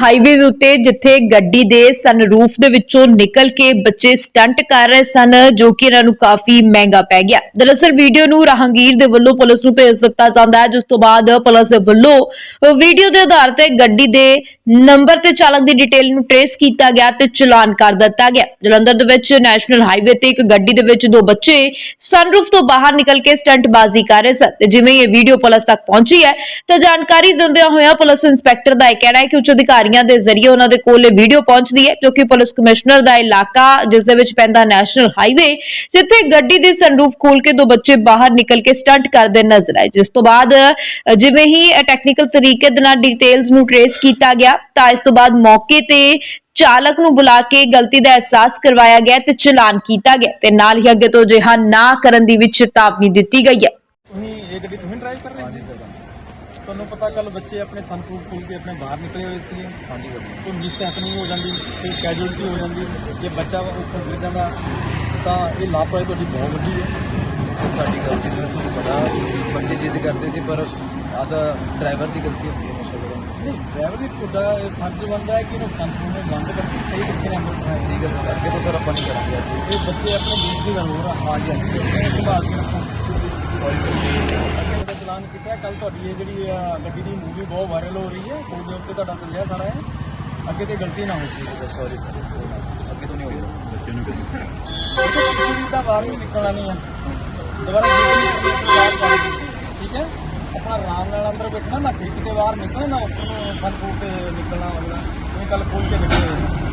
Highway ਦੇ ਉੱਤੇ ਜਿੱਥੇ ਗੱਡੀ ਦੇ ਸਨਰੂਫ ਦੇ ਵਿੱਚੋਂ ਨਿਕਲ ਕੇ ਬੱਚੇ ਸਟੰਟ ਕਰ ਰਹੇ ਸਨ, ਜੋ ਕਿ ਇਹਨਾਂ ਨੂੰ ਕਾਫੀ ਮਹਿੰਗਾ ਪੈ ਗਿਆ। ਦਰਅਸਲ ਵੀਡੀਓ ਨੂੰ ਰਾਹਗੀਰ ਦੇ ਵੱਲੋਂ ਪੁਲਿਸ ਨੂੰ ਭੇਜ ਦਿੱਤਾ ਜਾਂਦਾ ਹੈ, ਜਿਸ ਤੋਂ ਬਾਅਦ ਪੁਲਿਸ ਵੱਲੋਂ ਵੀਡੀਓ ਦੇ ਆਧਾਰ ਤੇ ਗੱਡੀ ਦੇ ਨੰਬਰ ਤੇ ਚਾਲਕ ਦੀ ਡਿਟੇਲ ਨੂੰ ਟਰੇਸ ਕੀਤਾ ਗਿਆ ਤੇ ਚਲਾਨ ਕਰ ਦਿੱਤਾ ਗਿਆ। ਜਲੰਧਰ ਦੇ ਵਿੱਚ ਨੈਸ਼ਨਲ ਹਾਈਵੇ ਤੇ ਇੱਕ ਗੱਡੀ ਦੇ ਵਿੱਚ ਦੋ ਬੱਚੇ ਸਨਰੂਫ ਤੋਂ ਬਾਹਰ ਨਿਕਲ ਕੇ ਸਟੰਟਬਾਜ਼ੀ ਕਰ ਰਹੇ ਸਨ। ਤੇ ਜਿਵੇਂ ਇਹ ਵੀਡੀਓ ਪੁਲਿਸ ਤੱਕ ਪਹੁੰਚੀ ਹੈ, ਤਾਂ ਜਾਣਕਾਰੀ ਦਿੰਦਿਆਂ ਹੋਇਆ ਪੁਲਿਸ ਇੰਸਪੈਕਟਰ ਦਾ ਇਹ ਕਹਿਣਾ ਹੈ ਕਿ ਉੱਚ ਅਧਿਕਾਰੀ ਅਧਿਕਾਰੀਆਂ ਦੇ ਜ਼ਰੀਏ ਉਹਨਾਂ ਦੇ ਕੋਲ ਇਹ ਵੀਡੀਓ ਪਹੁੰਚਦੀ ਹੈ ਕਿਉਂਕਿ ਪੁਲਿਸ ਕਮਿਸ਼ਨਰ ਦਾ ਇਲਾਕਾ ਜਿਸ ਦੇ ਵਿੱਚ ਪੈਂਦਾ ਨੈਸ਼ਨਲ ਹਾਈਵੇ ਜਿੱਥੇ ਗੱਡੀ ਦੀ ਸਨਰੂਫ ਖੋਲ ਕੇ ਦੋ ਬੱਚੇ ਬਾਹਰ ਨਿਕਲ ਕੇ ਸਟੰਟ ਕਰਦੇ ਨਜ਼ਰ ਆਏ ਜਿਸ ਤੋਂ ਬਾਅਦ ਜਿਵੇਂ ਹੀ ਟੈਕਨੀਕਲ ਤਰੀਕੇ ਦੇ ਨਾਲ ਡਿਟੇਲਸ ਨੂੰ ਟਰੇਸ ਕੀਤਾ ਗਿਆ ਤਾਂ ਇਸ ਤੋਂ ਬਾਅਦ ਮੌਕੇ ਤੇ ਚਾਲਕ ਨੂੰ ਬੁਲਾ ਕੇ ਗਲਤੀ ਦਾ ਅਹਿਸਾਸ ਕਰਵਾਇਆ ਗਿਆ ਤੇ ਚਲਾਨ ਕੀਤਾ ਗਿਆ ਤੇ ਨਾਲ ਹੀ ਅੱਗੇ ਤੋਂ ਅਜਿਹਾ ਨਾ ਕਰਨ ਦੀ ਵੀ ਚੇਤਾਵਨੀ ਦਿੱਤੀ ਗਈ ਹੈ। ਤੁਸੀਂ ਇਹ ਗੱਡੀ ਤੁਸੀਂ ਡਰਾਈਵ ਕਰ ਰਹੇ ਹਾਂਜੀ ਸੀ ਸਰ। ਤੁਹਾਨੂੰ ਪਤਾ ਕੱਲ ਬੱਚੇ ਆਪਣੇ ਸੰਪਰੂਫ ਖੋਲ ਕੇ ਆਪਣੇ ਬਾਹਰ ਨਿਕਲੇ ਹੋਏ ਸੀ ਹਾਂਜੀ ਕੋਈ ਮਿਸ ਹੈਪਨਿੰਗ ਹੋ ਜਾਂਦੀ ਕੋਈ ਕੈਜੂਅਲਟੀ ਹੋ ਜਾਂਦੀ। ਜੇ ਬੱਚਾ ਉੱਪਰ ਗਿਰ ਜਾਂਦਾ ਤਾਂ ਇਹ ਲਾਪਰਵਾਹੀ ਤੁਹਾਡੀ ਬਹੁਤ ਵੱਡੀ ਹੈ। ਸਾਡੀ ਗਲਤੀ ਨਹੀਂ ਤੁਹਾਨੂੰ ਪਤਾ ਬੱਚੇ ਜਿੱਦ ਕਰਦੇ ਸੀ ਪਰ ਆ ਤਾਂ ਡਰਾਈਵਰ ਦੀ ਗਲਤੀ ਹੁੰਦੀ ਹੈ ਨਹੀਂ ਡਰਾਈਵਰ ਦੀ ਤੁਹਾਡਾ ਫਰਜ਼ ਬਣਦਾ ਹੈ ਕਿ ਇਹਨੂੰ ਸੰਪਰੂਫ ਨੂੰ ਬੰਦ ਕਰਕੇ ਸਹੀ ਤਰੀਕੇ ਨਾਲ ਅੰਦਰ ਬਿਠਾਇਆ ਠੀਕ ਹੈ ਅੱਗੇ ਤੋਂ ਸਰ ਆਪਾਂ ਨਹੀਂ ਕਰਾਂਗੇ ਇਹ ਬੱਚੇ ਆਪਣੇ ਵੀਰ ਦੀ ਗੱਲ ਹੋ ਰਹਾ ਹਾਂਜੀ ਹਾਂਜੀ। ਸੰਭਾਲ ਕੇ ਰੱਖੋ ਸੌਰੀ ਦਾ ਚਲਾਨ ਕੀਤਾ ਕੱਲ ਤੁਹਾਡੀ ਇਹ ਜਿਹੜੀ ਆ, ਗੱਡੀ ਦੀ ਮੂਵੀ ਬਹੁਤ ਵਾਇਰਲ ਹੋ ਰਹੀ ਹੈ। ਕੋਈ ਦੇ ਉੱਤੇ ਤੁਹਾਡਾ ਚੱਲਿਆ ਸਾਰਾ ਹੈ। ਅੱਗੇ ਤੇ ਗਲਤੀ ਨਾ ਹੈ ਸਰ ਸੌਰੀ ਸਰ ਅੱਗੇ ਤੋਂ ਨਹੀਂ ਹੋਏਗਾ ਬੱਚੇ ਨੂੰ ਕਰੀ ਕਿਸੇ ਦਾ ਬਾਹਰ ਨਹੀਂ ਨਿਕਲਣਾ ਨਹੀਂ ਹੈ। ਦੁਬਾਰਾ ਜਿਹੜੀ ਬਾਹਰ ਜਾਣੀ ਠੀਕ ਹੈ? ਆਪਣਾ ਆਰਾਮ ਨਾਲ ਅੰਦਰ ਬੈਠਣਾ ਨਾ ਖਿੱਚ ਕੇ ਬਾਹਰ ਨਿਕਲਣਾ ਨਾ ਉੱਪਰ ਨੂੰ ਫਨ ਫੂਟ ਤੇ ਨਿਕਲਣਾ ਵਗੈਰਾ ਇਹ ਕੱਲ ਖੋਲ ਕੇ ਨਿਕਲੇ